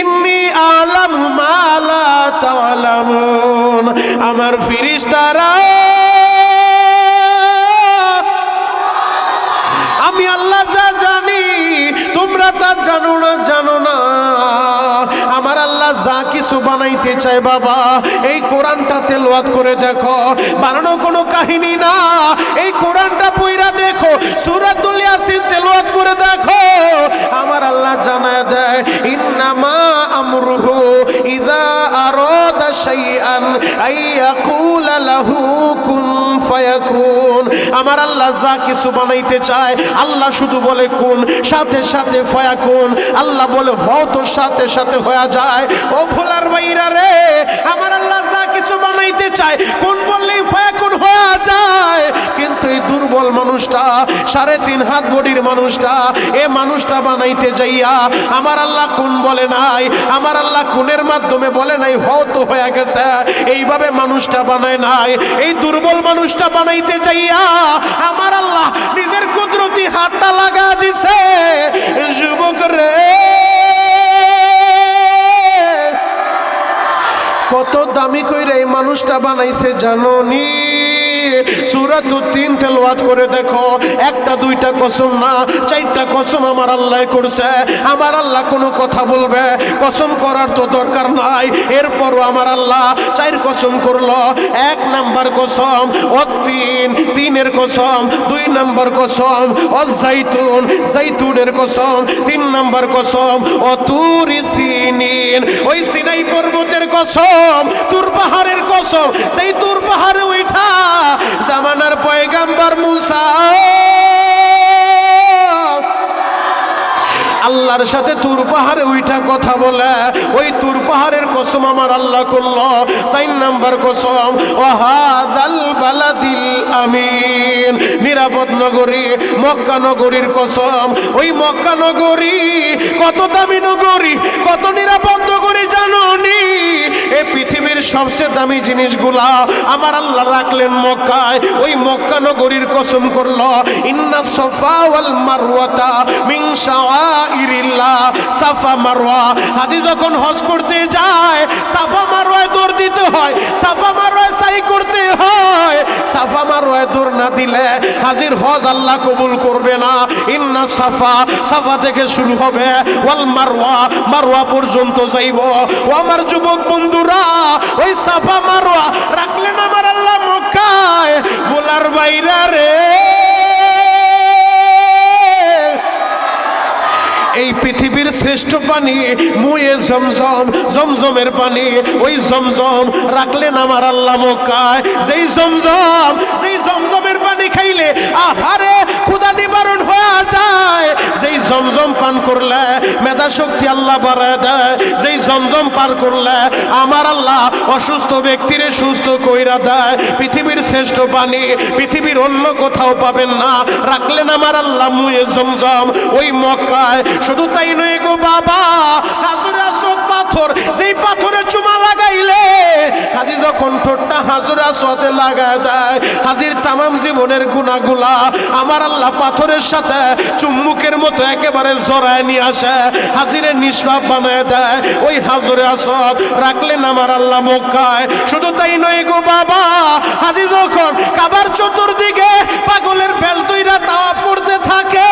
ইন্নি আলাম মালা আমার ফিরিস্তারা, আমি আল্লাহ যা জানি, তোমরা তা জানো না জানো না। আমার আল্লাহ যা কিছু বানাইতে চায় বাবা, এই কোরআনটা তেলাওয়াত করে দেখো। বানানো কোনো কাহিনী না, এই কোরআনটা পইরা দেখো, সূরাতুল ইয়াসিন তেলাওয়াত করে দেখো। আমার আল্লাহ জানায় দেয়, ইন্নামা আমরুহু ইযা আরাদা শাইআন আইয়াকুলা লাহু কুন ফায়াকুন। আমার আল্লাহ যা কিছু বানাইতে চায়, আল্লাহ শুধু বলে কোন, সাথে সাথে ফায়াকুন। আল্লাহ বলে হও তো সাথে সাথে হয়ে যায়। ও ভোলার বাইরা রে, আমার আল্লাহ যা কিছু বানাইতে চায়, কোন বললেই ফায়াকুন হয়ে যায়। কিন্তু এই দুর্বল মানুষটা, সাড়ে তিন হাত বডির মানুষটা, এ মানুষটা বানাইতে যাইয়া আমার আল্লাহ কোন বলে নাই, আমার আল্লাহ কোনের মাধ্যমে বলে নাই হও তো হয়ে গেছে, এইভাবে মানুষটা বানায় নাই। এই দুর্বল মানুষটা বানাইতে যাইয়া আমার আল্লাহ নিজের কুদরতি হাতটা লাগা দিছে। যুবক রে, কত দামি কইরে এই মানুষটা বানাইছে জানো নি সুরাত তিন তেলাওয়াত করে দেখো, একটা, দুইটা কসম না, চারটা কসম আমার আল্লাহ করছে। আমার আল্লাহ কোনো কথা বলবে, কসম করার তো দরকার নাই। এরপরও আমার আল্লাহ চার কসম করল। এক নাম্বার কসম ও তিন তিনের কসম, দুই নাম্বার কসম ও জাইতুন জাইতুনের কসম, তিন নাম্বার কসম ও তুরি সিনিন। ওই সিনাই পর্বতের কসম, তুর পাহাড়ের কসম, সেই তুর পাহাড়ে উঠা জামানার পয়গাম্বার মুসা। আল্লাহর সাথে তুর পাহাড়ে উইঠা কথা বলে, ওই তুর পাহাড়ের কসম আমার আল্লাহ করল। চার নাম্বার কসম ও হাদাল বালাদিল আমিন। নিরাপদ নগরী, মক্কা নগরীর কসম। ওই মক্কা নগরী কত দামি নগরী, কত নিরাপদ নগরী জানো নি? এই পৃথিবীর সবচেয়ে দামি জিনিসগুলা আমার আল্লাহ রাখলেন মক্কায়। ওই মক্কা নগরীর কসম করল, ইন্না সফা ওয়াল মারওয়াতা মিন শাআইরিল্লাহ সাফা মারওয়া। হাজি যখন হজ করতে যায়, সাফা মারওয়ায় দৌড় দিতে হয়, সাফা মারওয়ায় সাই করতে হয়। সাফা মারওয়ায় দৌড় না দিলে হাজির হজ আল্লাহ কবুল করবে না। ইন্না সাফা সাফা থেকে শুরু হবে, ওয়াল মারওয়া মারওয়া পর্যন্ত যাইব। ও আমার যুবক বন্ধুরা, ওই সাফা মারওয়া, রাখলেন আমার আল্লাহ মক্কায়, গোলার বাইরা রে। এই পৃথিবীর শ্রেষ্ঠ পানি, মুয়ে জমজম, জমজমের পানি, ওই জমজম রাখলেন আমার আল্লাহ মক্কায়। যেই জমজম, যেই জমজমের পানি খাইলে আহারে ক্ষুদা নিবারণ হয়ে যায়। জমজম পান করলে মেধা শক্তি আল্লাহ বাড়ায় দেয়। যেই জমজম পার করলে আমার আল্লাহ অসুস্থ ব্যক্তিরে সুস্থ কইরা দেয়। পৃথিবীর শ্রেষ্ঠ পানি পৃথিবীর অন্য কোথাও পাবেন না। রাখলেন আমার আল্লাহ মুয়ে জমজম ওই মক্কায় শুধু তাই নয় গো বাবা, হাজুর পাথর, যেই পাথরে চুমা লাগাইলে, হাজি যখন ঠোঁটটা হাজুর আসদে লাগায় দেয়। হাজির তামাম জীবনের গুণাগুলা আমার আল্লাহ পাথরের সাথে চুম্বুকের মতো একেবারে জড়ায় নিয়ে আসে। হাজিরের নিষ্পাপ বানায় দেয়। ওই হাজুরে আসদ রাখলেন আমার আল্লাহ মক্কায়। শুধু তাই নয় গো বাবা, হাজি যখন কাবার চতুর্দিকে পাগলের বেশ দুইরা তাওয়াপ করতে থাকে,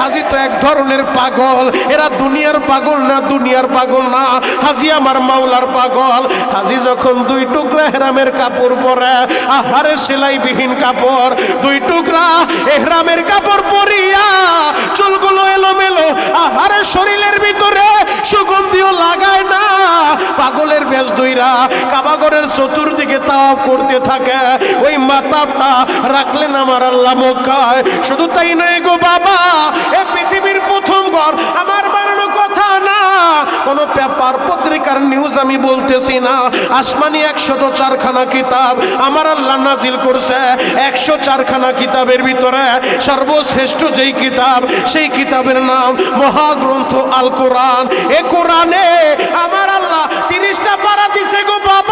হাজি তো এক ধরনের পাগল। এরা দুনিয়ার পাগল না দুনিয়ার পাগল না। হাজি আমার মাওলার পাগল। হাজি যখন দুই টুকরা হেরামের কাপড় পরে, আহারে সেলাইবিহীন কাপড়, দুই টুকরা এহরামের কাপড় পরিয়া চুলগুলো এলোমেলো, আহারে শরীরের ভিতরে সুগন্ধিও লাগায় না। পাগলের বেশ দুইরা কাবাগরের চতুর্দিকে তাপ করতে থাকে। ওই মাতাবটা রাখলেন আমার আল্লাহ মক্কায়। শুধু তাই নয় গো বাবা, এ পৃথিবীর পত্রিকার নিউজ আমি বলতেছি না। আসমানি একশত চারখানা কিতাব আমার আল্লাহ নাজিল করছে। একশো চারখানা কিতাবের ভিতরে সর্বশ্রেষ্ঠ যেই কিতাব, সেই কিতাবের নাম মহাগ্রন্থ আল কোরআন এ কোরআনে আমার আল্লাহ তিরিশটা পারা দিছে গো বাবা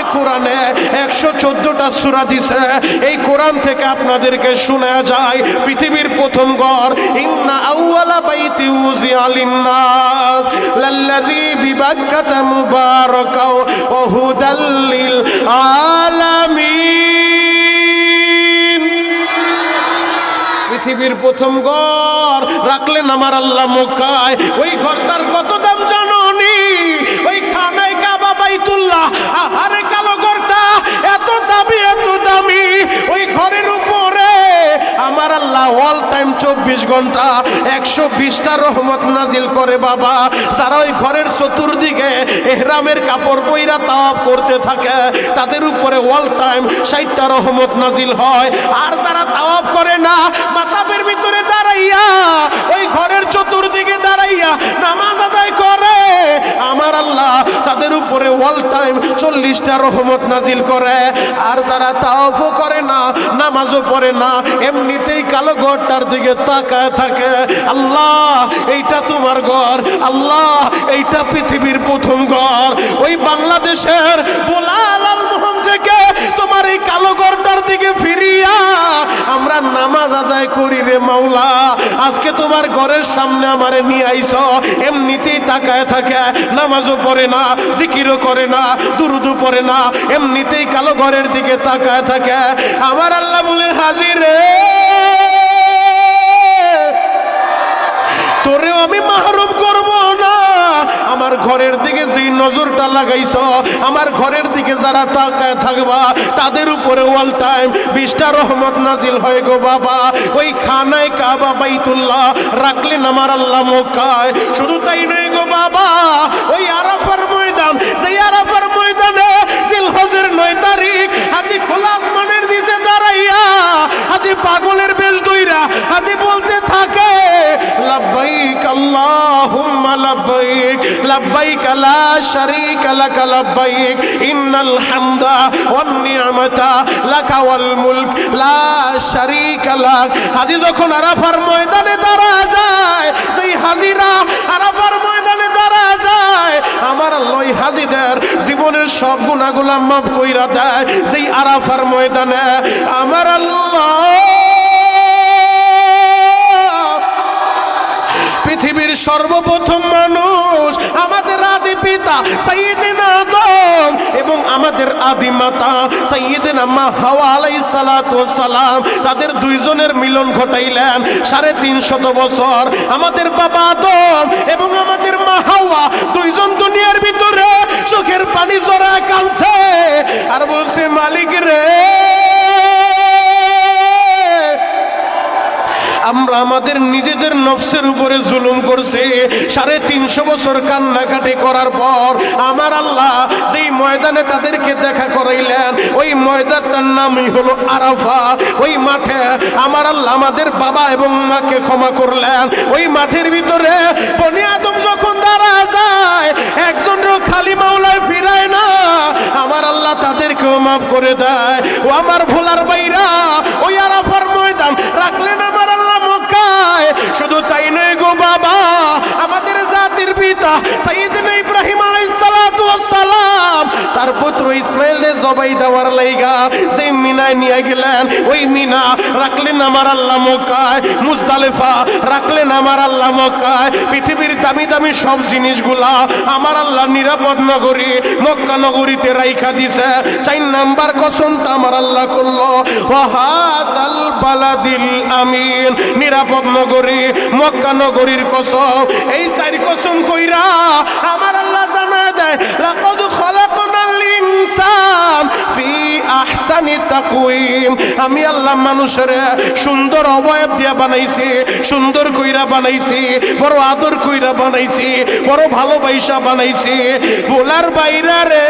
এ কোরআনে একশো চোদ্দটা সুরা দিছে। এই কোরআন থেকে আপনাদেরকে শোনা যায় পৃথিবীর প্রথম ঘর, ইন্না আউয়ালা বাইতি উজিয়া লিন্নাস লাল্লাযী বিবাক্কাতা মুবারাকাও ওয়া হুদাল আলামিন। পৃথিবীর প্রথম ঘর রাখলেন আমার আল্লাহ মক্কায়। ওই ঘরটার কত দাম কাবা বাইতুল্লাহ, আহারে কালো ঘরটা, এত দামি এত দামি। ওই ঘরের উপরে আমার আল্লাহ অল টাইম চব্বিশ ঘণ্টা, একশো বিশটা রহমত নাজিল করে বাবা। যারা ওই ঘরের চতুর্দিকে এহরামের কাপড় বইরা করতে থাকে, তাদের উপরে অল টাইম ষাটটা রহমত নাজিল হয়। আর যারা তাওয়াব করে না মাতাবের ভিতরে দাঁড়াইয়া, ওই ঘরের চতুর্দিকে দাঁড়াইয়া নামাজ আদায় করে। আমার আল্লাহ তাদের উপরে অল টাইম চল্লিশটা রহমত নাজিল করে। আর যারা তাওফও করে না, নামাজও পড়ে না, এমনিতেই কালো ঘরটার দিকে তাকায় থাকে। আল্লাহ, এইটা তোমার ঘর। আল্লাহ, এইটা পৃথিবীর প্রথম ঘর। ওই বাংলাদেশের বোলাল থেকে তোমার এই কালো ঘরটার দিকে ফিরিয়া আমরা নামাজ আদায় করি রে মাওলা। আজকে তোমার ঘরের সামনে আমারে নিয়ে আইছ এমনিতেই তাকায় থাকে, নামাজও পড়ে না, জিকিরও করে না দুরুদু পড়ে না, এমনিতেই কালো ঘরের দিকে তাকায় থাকে। আমার আল্লাহ বলে, হাজির রে। তোরেও আমি মাহরুম করব না। আমার ঘরের দিকে যেই নজরটা লাগাইছ, আমার ঘরের দিকে যারা তাকায় থাকবা, তাদের উপরে অল টাইম বিশটা রহমত নাজিল হয় গো বাবা। ওই খানায় কাবা বাইতুল্লাহ রাখলেন আমার আল্লাহ মক্কায়। শুধু তাই নয় গো বাবা, ওই আরাফার ময়দান সেই আরাফার ময়দানে জিলহজের নয় তারিখ, হাজি খোলা দাঁড়াইয়া হাজি পাগলের দইরা হাজি বলতে থাকে, লাব্বাইক আল্লাহুম্মা লাব্বাইক লাব্বাইক লা শারীকা লাকা লাব্বাইক, ইন্নাল হামদা ওয়ান নি'মাতা লাকা ওয়াল মুলক, লা শারীকা লাক। যখন আরাফার ময়দানে দাঁড়া যায়, সেই হাজিরা আরাফার ময়দানে যায়, আমার ওই হাজিদের জীবনের সব গুণাগুলা মাফ কইরা দেয়। যেই আরাফার ময়দানে আমার আল্লাহ সর্বপ্রথম মানুষ আমাদের আদি পিতা আদম এবং আমাদের আদি মাতা সাইয়েদিনা মা হাওয়া ওয়াস সালাম। তাদের দুইজনের মিলন ঘটাইলেন সাড়ে তিনশত বছর। আমাদের বাবা আদম এবং আমাদের মা হাওয়া দুইজন দুনিয়ার ভিতরে চোখের পানি জড়া কানছে আর বলছে, মালিক রে আমরা আমাদের নিজেদের নফসের উপরে জুলুম করছি। সাড়ে তিনশো বছর কান্নাকাটি করার পর আমার আল্লাহ যেই ময়দানে তাদেরকে দেখা করাইলেন, ওই ময়দানটার নামই হলো আরাফা। ওই মাঠে আমার আল্লাহ আমাদের বাবা এবং মাকে ক্ষমা করলেন। ওই মাঠের ভিতরে বনি আদম যখন দাঁড়া যায় একজনেরও খালি মাওলায় ফিরায় না। আমার আল্লাহ তাদেরকেও মাফ করে দেয়। ও আমার ভোলার বাইরা ওই আরাফার ময়দান মক্কায় শুধু তাই নয় গো বাবা আমাদের জাতির পিতা সাইদ ওয়াস সালাম তার পুত্র ইসমাইলকে জবাই দেওয়ার লাইগা মিনায় নিয়ে গেলেন, ওই মিনা রাখলেন আমার আল্লাহ মক্কায়, মুজদালিফা রাখলেন আমার আল্লাহ মক্কায়। পৃথিবীর দামি দামি সব জিনিসগুলা আমার আল্লাহ নিরাপদ নগরী, মক্কা নগরীতে রাইখা দিছে। নাম্বার আমার আল্লাহ করল, ওয়াহাদাল বালাদিল আমিন। নিরাপদ নগরী, মক্কা নগরীর কসম। এই চার কসম কইরা আমার আল্লাহ দেয় লাকাদ খলাকনাল ইনসান ফি আহসানি তাকওয়িম। আমি আল্লাহ মানুষের সুন্দর অবয়ব দিয়া বানাইছি, সুন্দর কইরা বানাইছি, বড় আদর কইরা বানাইছি, বড় ভালোবাসা বানাইছি। বলার বাইরা রে,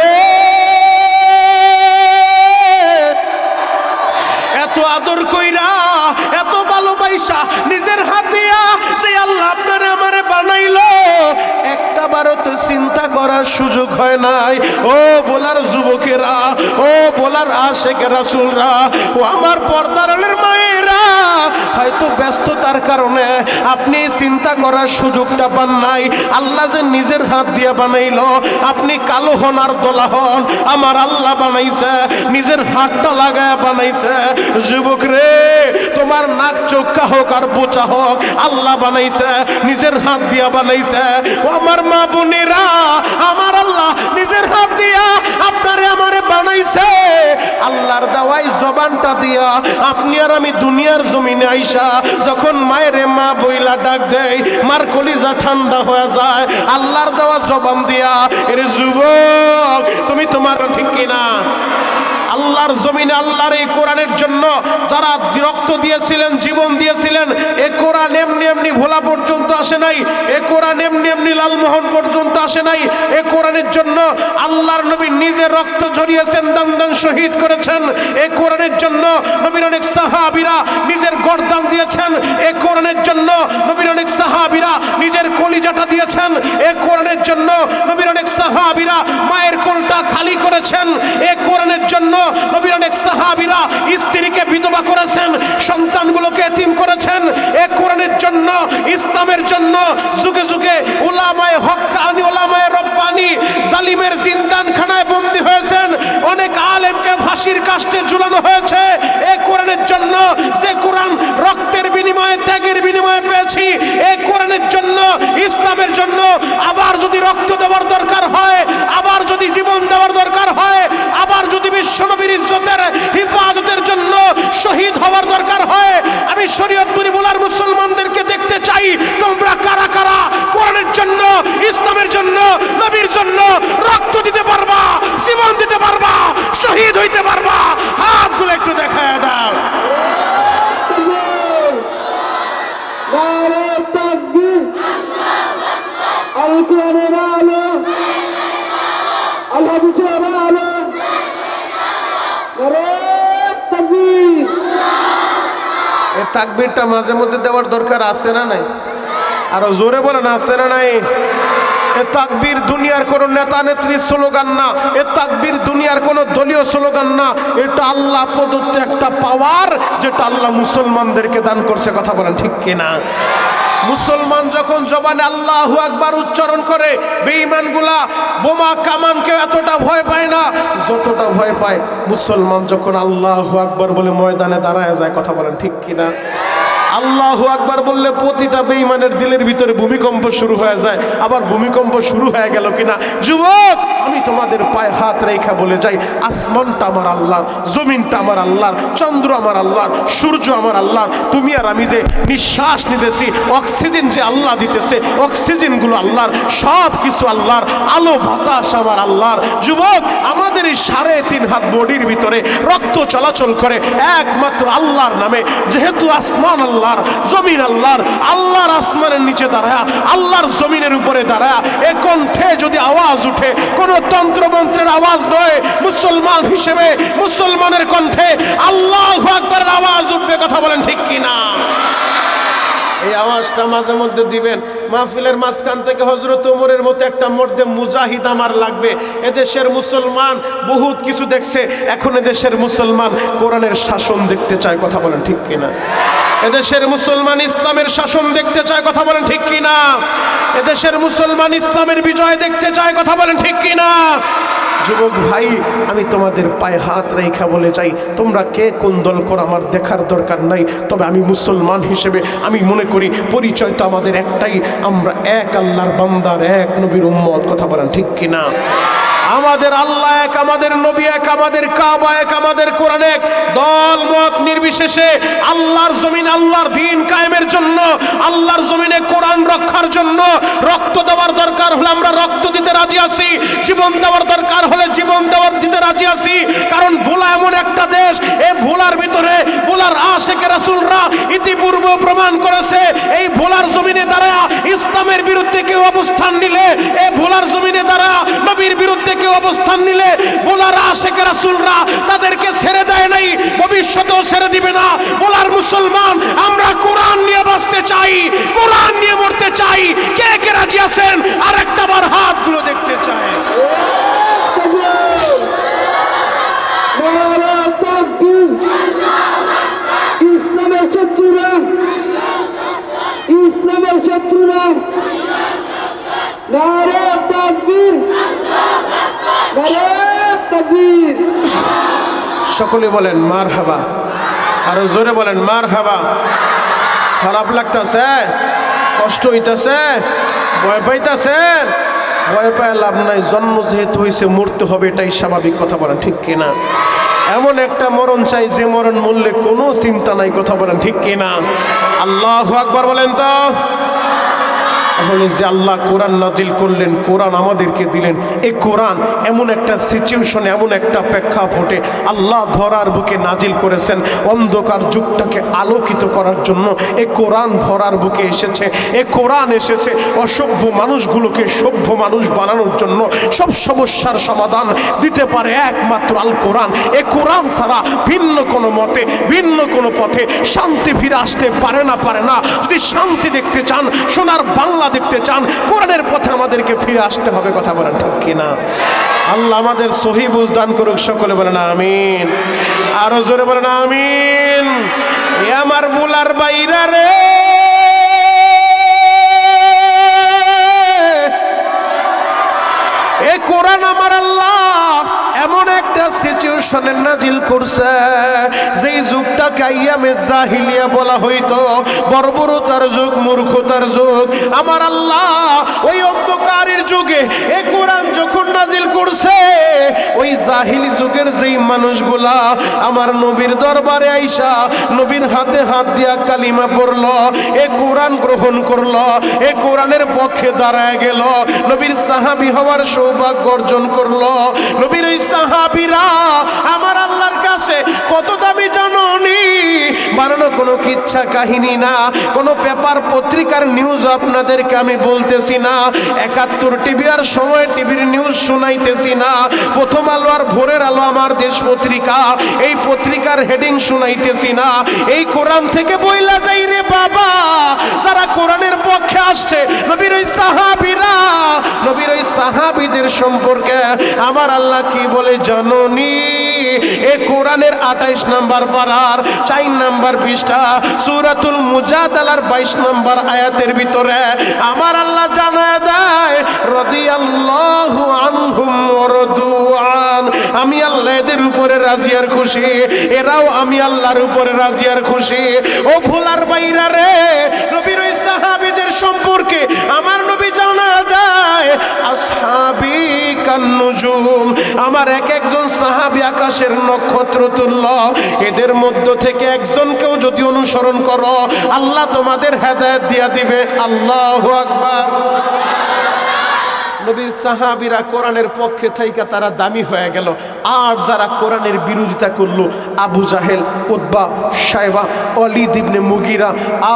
এত আদর কইরা, এত ভালোবাসা নিজের হাত দিয়া যে আল্লাহ আপনারে আমারে বানাইলো একটা একটাবারও তো চিন্তা করার সুযোগ হয় নাই। ও বলার যুবকেরা, ও বলার আশেখ রাসুলরা, ও আমার পর্দারের মায়েরা, হয়তো ব্যস্ততার কারণে আপনি চিন্তা করার সুযোগটা পান নাই। আল্লাহ যে নিজের হাত দিয়ে বানাইলো, আপনি কালো হন আর দোলা হন। আমার আল্লাহ বানাইছে, নিজের হাতটা লাগায় বানাইছে। যুবক রে, তোমার নাক চোখা হোক আর বোচা হোক, আল্লাহ বানাইছে, নিজের হাত দিয়া বানাইছে। আমার মা বোনেরা, আমার আল্লাহ নিজের হাত দিয়া আপনারে আমারে বানাইছে। আল্লাহর দেওয়াই জবানটা দিয়া আপনি আর আমি দুনিয়ার জমিনে আইসা যখন মায়ের মা বইলা ডাক দেয়, মার কলিজা ঠান্ডা হয়ে যায়, আল্লাহর দেওয়া জবান দিয়া, এর যুবক, তুমি তোমার ঠিক কিনা? আল্লাহর জমিনে আল্লাহর এই কোরআনের জন্য যারা রক্ত দিয়েছিলেন, জীবন দিয়েছিলেন, এ কোরআন এমনি এমনি ভোলা পর্যন্ত আসে নাই, এ কোরআন এমনি এমনি লালমোহন পর্যন্ত আসে নাই, এ কোরআনের জন্য আল্লাহর নবী নিজে রক্ত ঝরিয়েছেন, দান দান শহীদ করেছেন, এ কোরআনের জন্য নবীর অনেক সাহাবিরা নিজের গরদান দিয়েছেন, এ কোরআনের জন্য নবীর অনেক সাহাবিরা নিজের কলিজাটা দিয়েছেন, এ কোরআনের জন্য নবীর অনেক সাহাবিরা মায়ের কোলটা খালি করেছেন। এ কোরআনের জন্য নবীর অনেক সাহাবিরা স্ত্রীকে বিধবা করেছেন, সন্তানগুলোকে এতিম করেছেন। এ কোরআনের জন্য, ইসলামের জন্য যুগে যুগে উলামায়ে হক্কানি উলামায়ে রব্বানি জালিমের জিন্দানখানায় বন্দী হয়েছেন। অনেক আলেমকে ফাঁসির কাস্টে ঝুলানো হয়েছে। এ কোরআনের জন্য যে কোরআন রক্তের বিনিময়ে, ত্যাগের বিনিময়ে পেয়েছি, এ কোরআনের জন্য ইসলামের জন্য আবার যদি রক্ত দেওয়ার দরকার হয়, আবার যদি জীবন দেওয়ার দরকার হয়, আবার যদি বিশ্বনবীর ইজ্জতের হিফাজতের জন্য শহীদ হওয়ার দরকার হয়, আমি শরীয়তপুরি বলার মুসলমানদেরকে দেখতে চাই, তোমরা কারা কারা? কোরআনের জন্য, ইসলামের জন্য, নবীর জন্য রক্ত দিতে পারবা, জীবন দিতে পারবা শহীদ হইতে পারবা হাতগুলো একটু দেখায় দাও নারে তাকবীর আল কোরআনের আলো আল হাদিসের আলো নারে তাকবীর এ তাকবীরটা মাঝে মধ্যে দেওয়ার দরকার আছে না নাই? আরও জোরে বলেন, আছে না নাই? এ তাকবীর দুনিয়ার কোনো নেতা নেত্রীর স্লোগান না, এ তাকবীর দুনিয়ার কোনো দলীয় স্লোগান না। এটা আল্লাহ প্রদত্ত একটা পাওয়ার যেটা আল্লাহ মুসলমানদেরকে দান করছে, কথা বলেন ঠিক কিনা? মুসলমান যখন জবানে আল্লাহ একবার উচ্চারণ করে, বেঈমানগুলা বোমা কামানকে এতটা ভয় পায় না। যতটা ভয় পায়, মুসলমান যখন আল্লাহ আকবার বলে ময়দানে দাঁড়ায় যায়, কথা বলেন ঠিক কিনা? আল্লাহ আকবার বললে প্রতিটা বেইমানের দিলের ভিতরে ভূমিকম্প শুরু হয়ে যায়। আবার ভূমিকম্প শুরু হয়ে গেল কিনা? যুবক, আমি তোমাদের পায়ে হাত রেখা বলে যাই। আসমানটা আমার আল্লাহর, জমিনটা আমার আল্লাহর, চন্দ্র আমার আল্লাহর, সূর্য আমার আল্লাহর। তুমি আর আমি যে নিঃশ্বাস নিতেছি, অক্সিজেন যে আল্লাহ দিতেছে, অক্সিজেনগুলো আল্লাহর সব কিছু আল্লাহর, আলো, বাতাস আমার আল্লাহর। যুবক, আমাদের এই সাড়ে তিন হাত বডির ভিতরে রক্ত চলাচল করে একমাত্র আল্লাহর নামে। যেহেতু আসমান আল্লাহর জমিন আল্লাহর আল্লাহর আসমানের নিচে দাঁড়ায়, আল্লাহর জমিনের উপরে দাঁড়ায়, এ কণ্ঠে যদি আওয়াজ উঠে, কোন তন্ত্রমন্ত্রের আওয়াজ নয়, মুসলমান হিসেবে, মুসলমানের কণ্ঠে আল্লাহ আকবরের আওয়াজ উঠবে, কথা বলেন ঠিক কিনা? এই আওয়াজটা মাঝে মধ্যে দিবেন। মাহফিলের মাঝখান থেকে হজরত ওমরের মতো একটা মধ্যে মুজাহিদ আমার লাগবে। এদেশের মুসলমান বহুত কিছু দেখছে, এখন এদেশের মুসলমান কোরআনের শাসন দেখতে চায়, কথা বলেন ঠিক কিনা? এদেশের মুসলমান ইসলামের শাসন দেখতে চায়, কথা বলেন ঠিক কিনা? এদেশের মুসলমান ইসলামের বিজয় দেখতে চায়, কথা বলেন ঠিক কিনা? যুবক ভাই, আমি তোমাদের পায়ে হাত রেখা বলে যাই, তোমরা কে কোন দল করো আমার দেখার দরকার নাই। তবে আমি মুসলমান হিসেবে আমি মনে করি পরিচয় তো আমাদের একটাই, আমরা এক আল্লাহর বান্দার, এক নবীর উম্মত, কথা বলেন ঠিক কিনা? আমাদের আল্লাহ এক, আমাদের নবী এক, আমাদের কাবা এক, আমাদের কোরআন এক। দল মত নির্বিশেষে আল্লাহর জমিন আল্লাহর দিন কায়েমের জন্য, আল্লাহর জমিনে কোরআন রক্ষার জন্য রক্ত দেওয়ার দরকার হলে আমরা রক্ত দিতে রাজি আছি, জীবন দেওয়ার দরকার হলে জীবন দেওয়ার দিতে রাজি আছি। কারণ ভোলা এমন একটা দেশ এই ভোলার ভিতরে ভোলার আশেকে রাসুলরা ইতিপূর্বে প্রমাণ করেছে, এই ভোলার জমিনে দ্বারা ইসলামের বিরুদ্ধে কেউ অবস্থান নিলে, এ ভোলার জমিনে দাবির বিরুদ্ধে কেউ অবস্থান নিলে বোলারা আশেখ রাসুলরা তাদেরকে ছেড়ে দেয় নাই, ভবিষ্যতেও ছেড়ে দিবে না। বলার মুসলমান, আমরা কোরআন নিয়ে বাঁচতে চাই, কোরআন নিয়ে মরতে চাই। কে কে রাজি আছেন? আর একটা বার হাতগুলো দেখতে চাই ইসলামের শত্রুরা ইসলামের শত্রুরা নারা তাকবীর। সকলে বলেন মার হাবা আরও জোরে বলেন মার হাবা খারাপ লাগতেছে, কষ্ট হইতাছে, ভয় পাইতাছেন ভয় পায় লাভ নাই, জন্ম যেহেতু হয়েছে মরতে হবে, এটাই স্বাভাবিক কথা বলেন, ঠিক কিনা? এমন একটা মরণ চাই, যে মরণ মূল্যে কোনো চিন্তা নাই, কথা বলেন, ঠিক কিনা? আল্লাহ আকবার বলেন তো। তাহলে যে আল্লাহ কোরআন নাজিল করলেন, কোরআন আমাদেরকে দিলেন, এই কোরআন এমন একটা সিচুয়েশন এমন একটা প্রেক্ষাপটে আল্লাহ ধরার বুকে নাজিল করেছেন, অন্ধকার যুগটাকে আলোকিত করার জন্য এ কোরআন ধরার বুকে এসেছে এ কোরআন এসেছে অসভ্য মানুষগুলোকে সভ্য মানুষ বানানোর জন্য সব সমস্যার সমাধান দিতে পারে একমাত্র আল কোরআন। এ কোরআন ছাড়া ভিন্ন কোনো মতে, ভিন্ন কোনো পথে শান্তি ফিরে আসতে পারে না পারে না। যদি শান্তি দেখতে চান, সোনার বাংলা দেখতে চান, কোরআনের পথে আমাদেরকে ফিরে আসতে হবে, কথা বলেন ঠিক কিনা? আল্লাহ আমাদের সহি বুঝদান করুক, সকলে বলেন আমিন। আরও জোরে বলেন আমিন। এ আমার বুলার বাইরা রে। এ কোরআন আমার আল্লাহ। এমন একটা সিচুয়েশনে নাজিল করছে, যেই যুগটাকে আইয়ামে জাহিলিয়া বলা হইতো। বর্বরতার যুগ, মূর্খতার যুগ। আমার আল্লাহ, ওই অন্ধকারের যুগে, এ কোরআন যখন নাজিল করছে, ওই জাহিলি যুগের যেই মানুষগুলা আমার নবীর দরবারে আইসা, নবীর হাতে হাত দিয়া কালিমা পড়ল, এ কোরআন গ্রহণ করল, এ কোরআনের পক্ষে দাঁড়ায় গেল, নবীর সাহাবি হওয়ার সৌভাগ্য অর্জন করল, নবীর ওই সাহাবিরা, আমার আল্লাহর কাছে কত দামি জাননি। বানানো কোনো কিচ্ছা কাহিনী না, কোনো পেপার পত্রিকার নিউজ আপনাদেরকে আমি বলতেছি না। একাত্তর টিভি আর সময় টিভির নিউজ শুনাইতেছি না। প্রথম আলো আর ভোরের আলো আমার দেশ পত্রিকা, এই পত্রিকার হেডিং শুনাইতেছি না। এই কোরআন থেকে বইলা যাই রে বাবা, যারা কোরআনের পক্ষে আসছে। নবীর ওই সাহাবিরা, নবীর ওই সাহাবিদের সম্পর্কে আমার আল্লাহ কি বলে জাননি? এ কোরআনের আঠাইশ নাম্বার পারার চার নাম্বার পৃষ্ঠা, সুরাতুল মুজাদালার বাইশ নাম্বার আয়াতের ভিতরে আমার আল্লাহ জানায় দেয়, রদিয়াল্লাহু আনহুম আমি আল্লাহ এদের উপরে রাজি আর খুশি, এরাও আমি আল্লাহর উপরে রাজিয়ার খুশি। ও ভোলার বাইরা রে, নবীর ওই সাহাবীদের সম্পর্কে আমার নবী জানা দেয়, আসহাবি কান্নুজুম আমার এক একজন সাহাবী আকাশের নক্ষত্র তুল্য। এদের মধ্য থেকে একজনকেও যদি অনুসরণ করো, আল্লাহ তোমাদের হেদায়ত দিয়া দিবে। আল্লাহু আকবার। নবীর সাহাবিরা কোরআনের পক্ষে থাইকা তারা দামি হয়ে গেল। আর যারা কোরআনের বিরোধিতা করল, আবু জাহেল উদ্বা সাহেবা অলিদ ইবনে মুগিরা,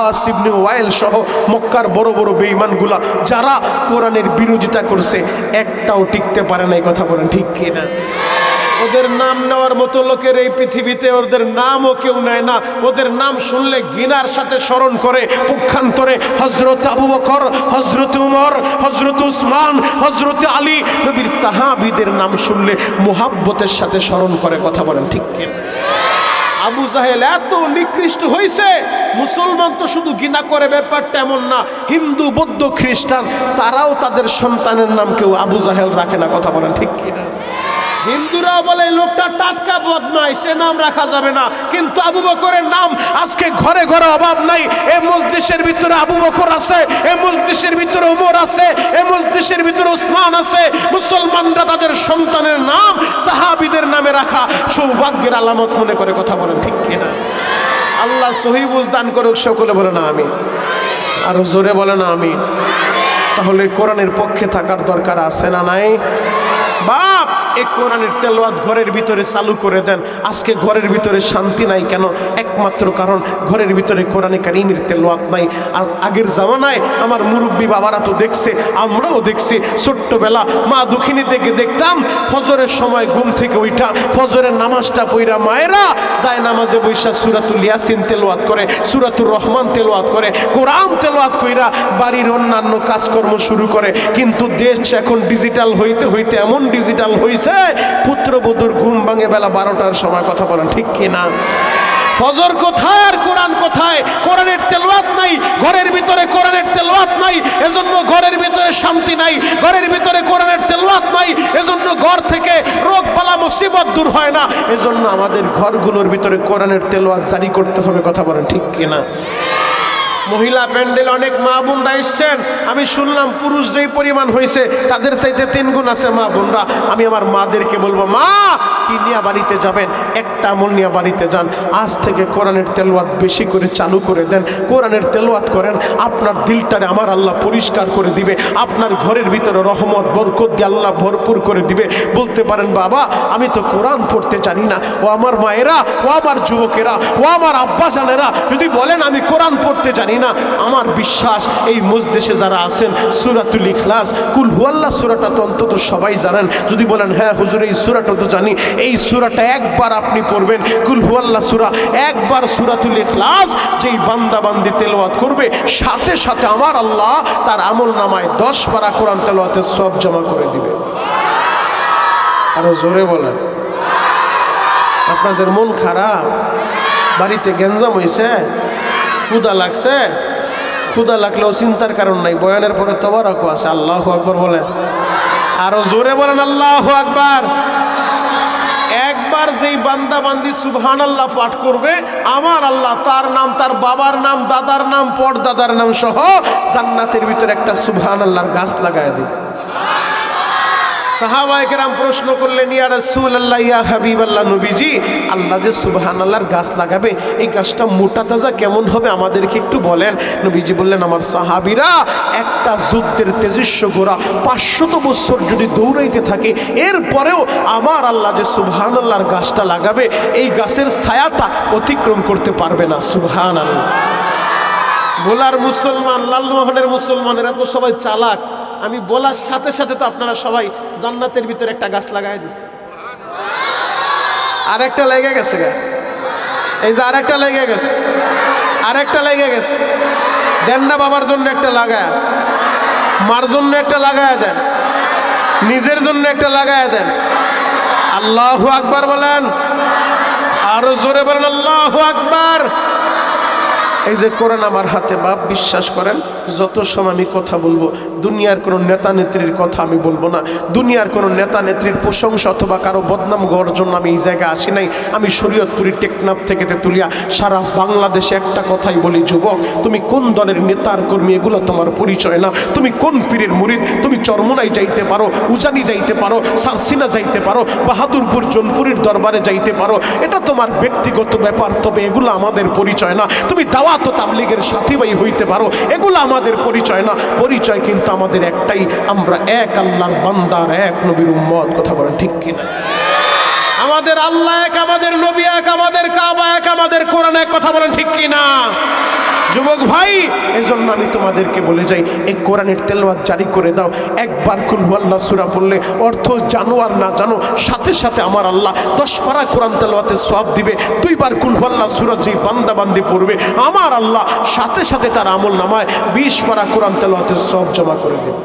আস ইবনে ওয়াইল সহ মক্কার বড় বড় বেঈমানগুলা, যারা কোরআনের বিরোধিতা করছে, একটাও টিকতে পারে না, এই কথা বলেন ঠিক কিনা? ওদের নাম নেওয়ার মতো লোকের এই পৃথিবীতে ওদের নামও কেউ নেয় না। ওদের নাম শুনলে গিনার সাথে স্মরণ করে, পক্ষান্তরে হজরত আবু বকর হজরত উমর হজরত উসমান হজরত আলী নবীর সাহাবিদের নাম শুনলে মোহাব্বতের সাথে স্মরণ করে কথা বলেন ঠিক আবু জাহেল এত নিকৃষ্ট হয়েছে মুসলমান তো শুধু গিনা করে, ব্যাপারটা এমন না। হিন্দু, বৌদ্ধ, খ্রিস্টান, তারাও তাদের সন্তানের নাম কেউ আবু জাহেল রাখে না, কথা বলেন ঠিক কিনা হিন্দুরাও বলে, লোকটা টাটকা বদমাই সে নাম রাখা যাবে না। কিন্তু আবু বকরের নাম, আজকে ঘরে ঘরে অভাব নাই, এ মসজিদের ভিতরে আবু বকর আছে, এ মসজিদের ভিতরে উমর আছে, এ মসজিদের ভিতরে উসমান আছে। মুসলমানরা তাদের সন্তানের নাম সাহাবিদের নামে রাখা সৌভাগ্যের আলামত মনে করে কথা বলেন, ঠিক কিনা আল্লাহ সহিবুজ দান করুক, সকলে বলে না আমি আর জোরে বলে না আমি তাহলে কোরআনের পক্ষে থাকার দরকার আছে না নাই? বাপ! এই কোরআনের তেলাওয়াত ঘরের ভিতরে চালু করে দেন। আজকে ঘরের ভিতরে শান্তি নাই কেন? একমাত্র কারণ ঘরের ভিতরে কোরআনে কারিমের তেলাওয়াত নাই। আর আগের জামানায় আমার মুরব্বী বাবারা তো দেখছে, আমরাও দেখছি। ছোট্টবেলা মা দুঃখিনী থেকে দেখতাম, ফজরের সময় ঘুম থেকে উঠা ফজরের নামাজটা পইরা মায়েরা যায় নামাজে বৈশা সুরাতুল ইয়াসিন তেলাওয়াত করে, সুরাতুর রহমান তেলাওয়াত করে, কোরআন তেলাওয়াত কইরা বাড়ির অন্যান্য কাজকর্ম শুরু করে। কিন্তু দেশ এখন ডিজিটাল হইতে হইতে এমন ডিজিটাল হইছে পুত্রবধূর ঘুম ভাঙে বেলা বারোটার সময় কথা বলেন, ঠিক কিনা? ফজর কোথায় আর কোরআন কোথায়? কোরআনের তেলাওয়াত নাই, ঘরের ভিতরে কোরআনের তেলাওয়াত নাই, এজন্য ঘরের ভিতরে শান্তি নাই, ঘরের ভিতরে কোরআনের তেলোয়াত নাই, এজন্য ঘর থেকে রোগ, বালা, মুসিবত দূর হয় না, এজন্য আমাদের ঘরগুলোর ভিতরে কোরআনের তেলাওয়াত জারি করতে হবে, কথা বলেন, ঠিক কিনা? মহিলা প্যান্ডেল অনেক মা বোনরা এসছেন। আমি শুনলাম পুরুষ যেই পরিমাণ হয়েছে, তাদের চাইতে তিন গুণ আছে মা বোনরা। আমি আমার মাদেরকে বলব, মা, কি নিয়ে বাড়িতে যাবেন? একটা আমল নিয়ে বাড়িতে যান। আজ থেকে কোরআনের তেলোয়াত বেশি করে চালু করে দেন। কোরআনের তেলোয়াত করেন, আপনার দিলটারে আমার আল্লাহ পরিষ্কার করে দিবে। আপনার ঘরের ভিতরে রহমত, বরকত দিয়ে আল্লাহ ভরপুর করে দিবে। বলতে পারেন, বাবা, আমি তো কোরআন পড়তে জানি না। ও আমার মায়েরা, ও আমার যুবকেরা, ও আমার আব্বা জানেরা যদি বলেন আমি কোরআন পড়তে জানি না, আমার বিশ্বাস এই মজদেশে যারা আছেন, সুরাতুল ইখলাস, কুল হুয়াল্লাহ সুরাটা তো অন্তত সবাই জানেন। যদি বলেন হ্যাঁ হুজুর, এই সুরাটা তো জানি। এই সুরাটা একবার আপনি পড়বেন, কুল হুয়াল্লাহ সুরা, একবার সুরাতুল ইখলাস, যেই বান্দা বান্দি তেলাওয়াত করবে, সাথে সাথে আমার আল্লাহ তার আমল নামায় দশ পারা কোরআন তেলাওয়াতের সব জমা করে দিবে। আরও জোরে বলেন। আপনাদের মন খারাপ? বাড়িতে গেঞ্জাম হয়েছে ক্ষুদা লাগছে? ক্ষুদা লাগলেও চিন্তার কারণ নাই, বয়ানের পরে তবারকও আছে, আল্লাহ আকবর বলেন। আরও জোরে বলেন, আল্লাহ আকবার। একবার যেই বান্দা বান্দি সুবহান আল্লাহ পাঠ করবে, আমার আল্লাহ তার নাম, তার বাবার নাম, দাদার নাম, পরদাদার নাম সহ জান্নাতের ভিতরে একটা সুবহান আল্লাহর গাছ লাগায় দিবে। প্রশ্ন করলেন আল্লাহ ইয়া নবীজি, আল্লাহ যে গাছ লাগাবে, এই গাছটা কেমন হবে আমাদেরকে একটু বলেন? নবীজি বললেন, আমার সাহাবীরা একটা যুদ্ধের পাঁচশত যদি দৌড়াইতে থাকে, এরপরেও আমার আল্লাহ যে সুবহান আল্লাহর গাছটা লাগাবে, এই গাছের ছায়াটা অতিক্রম করতে পারবে না। সুবহান আল্লাহ বোলার মুসলমান, লালমোহনের মুসলমানেরা তো সবাই চালাক। আমি বলার সাথে সাথে তো আপনারা সবাই জান্নাতের ভিতরে একটা গাছ লাগাই দিছে আর একটা লেগে গেছে গা। এই যে আরেকটা লেগে গেছে। আরেকটা লেগে গেছে। দেন না বাবার জন্য একটা লাগায়। মার জন্য একটা লাগায় দেন। নিজের জন্য একটা লাগায় দেন। আল্লাহ আকবার বলেন। আরও জোরে বলেন, আল্লাহ আকবার। এই যে কোরআন আমার হাতে, বাপ, বিশ্বাস করেন, যত সময় আমি কথা বলব, দুনিয়ার কোনো নেতা নেত্রীর কথা আমি বলব না। দুনিয়ার কোনো নেতা নেত্রীর প্রশংসা অথবা কারও বদনাম গড়ার জন্য আমি এই জায়গায় আসি নাই। আমি শরীয়তপুরি টেকনাফ থেকে তুলিয়া সারা বাংলাদেশে একটা কথাই বলি, যুবক, তুমি কোন দলের নেতার কর্মী, এগুলো তোমার পরিচয় না। তুমি কোন পীরের মুরিদ? তুমি চরমোনাই যাইতে পারো, উজানি যাইতে পারো, সারসিনা যাইতে পারো, বাহাদুরপুর, জনপুরীর দরবারে যাইতে পারো। এটা তোমার ব্যক্তিগত ব্যাপার, তবে এগুলো আমাদের পরিচয় না। তুমি দাওয়াত ও তাবলিগের সাথী ভাই হইতে পারো, এগুলো আমাদের পরিচয় না। পরিচয় কিন্তু আমাদের একটাই, আমরা এক আল্লাহর বান্দার, এক নবীর উম্মত, কথা বলেন ঠিক কিনা? আমাদের আল্লাহ এক, আমাদের নবী এক, আমাদের কাবা এক, আমাদের কোরআন এক, কথা বলেন ঠিক কি না যুবক ভাই, এজন্য আমি তোমাদেরকে বলে যাই, এই কোরআনের তেলওয়াত জারি করে দাও। একবার কুলহু আল্লাহ সুরা পড়লে অর্থ জানো আর না জানো, সাথে সাথে আমার আল্লাহ দশ পারা কোরআন তেলওয়াতে সব দিবে। দুইবার কুলহু আল্লাহ সুরা যেই বান্দা বান্দি পড়বে, আমার আল্লাহ সাথে সাথে তার আমল নামায় বিশ পারা কোরআন তেলওয়াতে সব জমা করে দেবে।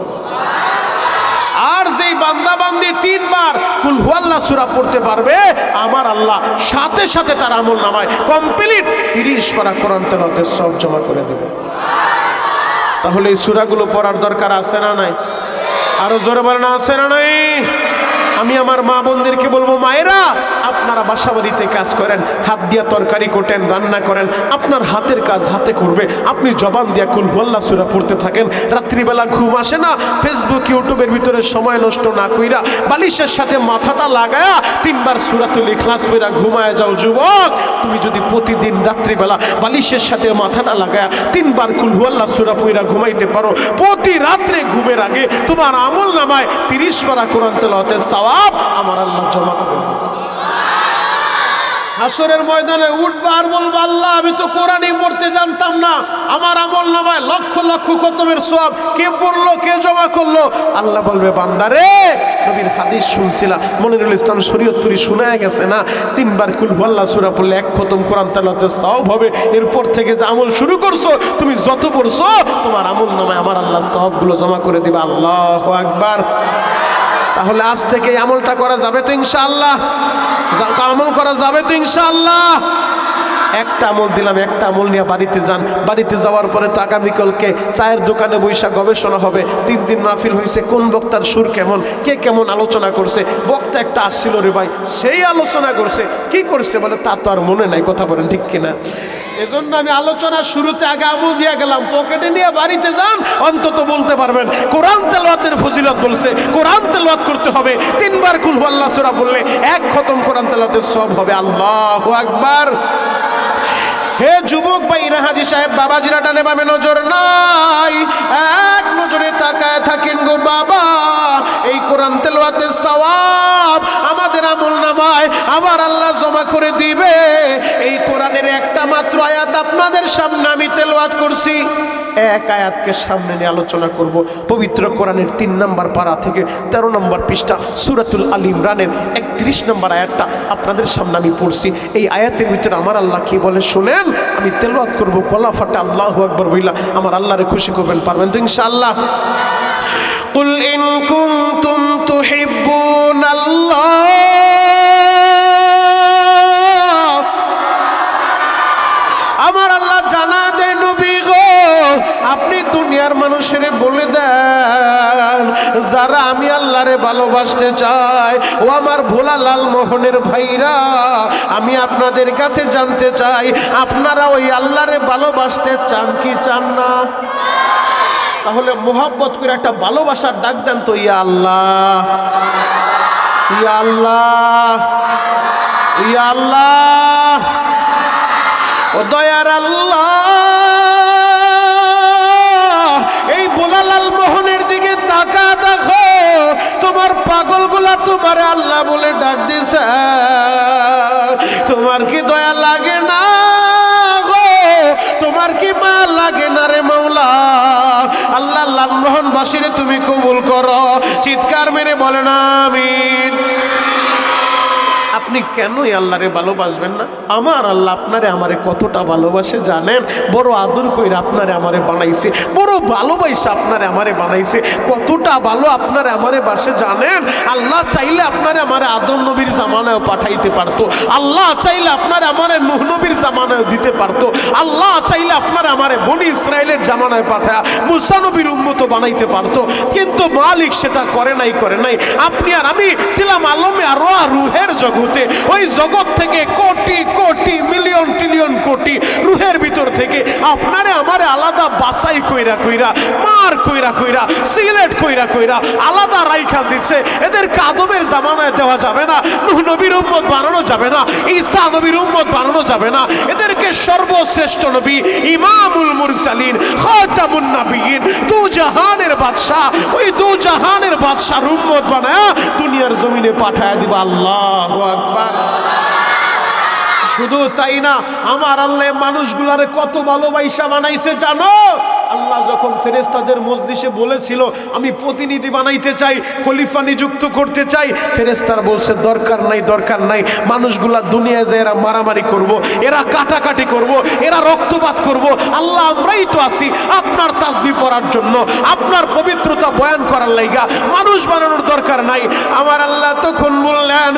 বান্দি তিনবার, কুল সুরা পড়তে পারবে। আমার আল্লাহ সাথে সাথে তার আমল নামায় কমপ্লিট। তিরিশ পারা কোরআন তেলাওয়াতের সব জমা করে দেবে। তাহলে এই সুরাগুলো পড়ার দরকার আছে না নাই? আরও জোরে বলেন, আছে না নাই? আমি আমার মা বোনদেরকে বলব, মায়েরা, আপনারা বাসা বাড়িতে কাজ করেন, হাত দিয়া তরকারি কোটেন, রান্না করেন, আপনার হাতের কাজ হাতে করবে। আপনি জবান দিয়া কুল হুয়াল্লা সুরা পড়তে থাকেন। রাত্রিবেলা ঘুম আসে না ফেসবুক ইউটিউবের ভিতরে সময় নষ্ট না কইরা বালিশের সাথে মাথাটা লাগায়া তিনবার সুরাতুল ইখলাস কইরা ঘুমায় যাও, যুবক। তুমি যদি প্রতিদিন রাত্রিবেলা বালিশের সাথে মাথাটা লাগায়া তিনবার কুল হুয়াল্লা সুরা পইরা ঘুমাইতে পারো, প্রতি রাত্রে ঘুমের আগে তোমার আমল নামায় তিরিশ পারা কোরআন তেলাওয়াতের সাওয়াব আমার আল্লাহ জমা করে হাসরের ময়দানে উঠবে আর বলব, আল্লাহ, আমি তো কোরআনই পড়তে জানতাম না। আমার আমল নামায় লক্ষ লক্ষ খতমের সব কে পড়ল, কে জমা করল? আল্লাহ বলবে, বান্দারে, নবীর হাদিস শুনছিলা মনিরুল ইসলাম শরীয়তপুরি শোনায় গেছে না? তিনবার কুল আল্লাহ সুরা পড়লে এক খতম কোরআন তালাতে সব হবে। এরপর থেকে যে আমল শুরু করছ, তুমি যত পড়ছো, তোমার আমল নামায় আমার আল্লাহ সবগুলো জমা করে দিবে। আল্লাহ আকবার। তাহলে আজ থেকে আমলটা করা যাবে তো ইনশাআল্লাহ। আমল করা যাবে তো ইনশাআল্লাহ। একটা আমল দিলাম, একটা আমল নিয়ে বাড়িতে যান। বাড়িতে যাওয়ার পরে আগামীকালকে চায়ের দোকানে বৈশা গবেষণা হবে। তিন দিন মাহফিল হয়েছে, কোন বক্তার সুর কেমন, কে কেমন আলোচনা করছে? বক্তা একটা আসছিল, রে ভাই, সেই আলোচনা করছে, কি করছে? বলে, তা তো আর মনে নাই, কথা বলেন, ঠিক কিনা? এজন্য আমি আলোচনা শুরুতে আগে আমল দিয়ে গেলাম, পকেটে নিয়ে বাড়িতে যান, অন্তত বলতে পারবেন, কোরআন তেলাওয়াতের ফজিলত বলছে, কোরআন তেলাওয়াত করতে হবে, তিনবার কুল আল্লাহ সুরা বললে এক খতম কোরআন তেলাওয়াতের সব হবে, আল্লাহ আকবার। হে যুবক ভাই হাজি সাহেব, বাবাজিরা টানে বামে নজর নাই। এক নজরে তাকায় থাকেন গো বাবা। এই কোরআন তেলাওয়াতের সওয়াব আমাদের আমল নামায় আবার আল্লাহ জমা করে দিবে। এই কোরআনের একটা মাত্র আয়াত আপনাদের সামনে আমি তেলাওয়াত করছি। এক আয়াতকে সামনে নিয়ে আলোচনা করব। পবিত্র কোরআনের তিন নম্বর পারা থেকে তেরো নম্বর পৃষ্ঠা সুরাতুল আলী ইমরানের একত্রিশ নম্বর আয়াতটা আপনাদের সামনে আমি পড়ছি। এই আয়াতের ভিতরে আমার আল্লাহ কি বলে শুনেন? আমি তেলাওয়াত করব গলা ফাটা আল্লাহ আকবর বইলা আমার আল্লাহরে খুশি করবেন পারবেন তো ইনশাআল্লাহ قل إن كنتم تحبون ভালোবাসতে চাই ও আমার ভোলা লাল মোহনের ভাইরা, আমি আপনাদের কাছে জানতে চাই, আপনারা ওই আল্লাহরে ভালোবাসতে চান কি চান না? তাহলে মোহাব্বত করে একটা ভালোবাসার ডাক দেন তো, ইয়া আল্লাহ। ইয়া আল্লাহ। ইয়া আল্লাহ। ও তোমার আল্লাহ বলে ডাক দিছে, তোমার কি দয়া লাগে না গো? তোমার কি মা লাগে না রে মাওলা? আল্লাহ বাসিরে তুমি কবুল করো। চিৎকার মেরে বলে না আমিন। আপনি কেনই আল্লাহরে ভালোবাসবেন না? আমার আল্লাহ আপনারে আমারে কতটা ভালোবাসে জানেন? বড় আদর কইরা আপনারে আমারে বানাইছে, বড় ভালোবাসে আপনারে আমারে বানাইছে, কতটা ভালো আপনারে আমারে বাসে জানেন? আল্লাহ চাইলে আপনারে আমারে আদম নবীর জামানায়ও পাঠাইতে পারতো, আল্লাহ চাইলে আপনারে আমারে নুহ নবীর জামানায়ও দিতে পারতো, আল্লাহ চাইলে আপনারে আমারে বনি ইসরায়েলের জামানায় পাঠায় মুসা নবীর উন্মত বানাইতে পারতো, কিন্তু মালিক সেটা করে নাই করে নাই। আপনি আর আমি ছিলাম আলমে আরও রুহের জগতে ওই জগৎ থেকে কোটি কোটি, মিলিয়ন, ট্রিলিয়ন কোটি রুহের ভিতর থেকে আপনারে আমার আলাদা বাসাই কইরা কইরা, মার কইরা কইরা, সিলেট কইরা কইরা আলাদা রাইখা দিচ্ছে। এদের কাদবের জামানায় দেওয়া যাবে না। নবীর উম্মত বানানো যাবে না, ঈসা নবীর উম্মত বানানো যাবে না। এদেরকে সর্বশ্রেষ্ঠ নবী ইমামুল মুরসালিন, খাতামুন নবীন দু জাহানের বাদশাহ, ওই দু জাহানের বাদশার উম্মত বানায়া দুনিয়ার জমিনে পাঠায় দিবা। আল্লাহ আকবার। শুধু তাই না, আমার আল্লাহ মানুষগুলারে কত ভালোবাসা বানাইছে জানো আল্লাহ যখন ফেরেস্তাদের মজলিসে বলেছিল, আমি প্রতিনিধি বানাইতে চাই, খলিফা নিযুক্ত করতে চাই ফেরেস্তার বলছে, দরকার নাই দরকার নাই, মানুষগুলা দুনিয়ায় যায় এরা মারামারি করব। এরা কাটাকাটি করব। এরা রক্তপাত করব। আল্লাহ আমরাই তো আছি, আপনার তাসবি পড়ার জন্য, আপনার পবিত্রতা বয়ান করার লাইগা, মানুষ বানানোর দরকার নাই আমার আল্লাহ তখন বললেন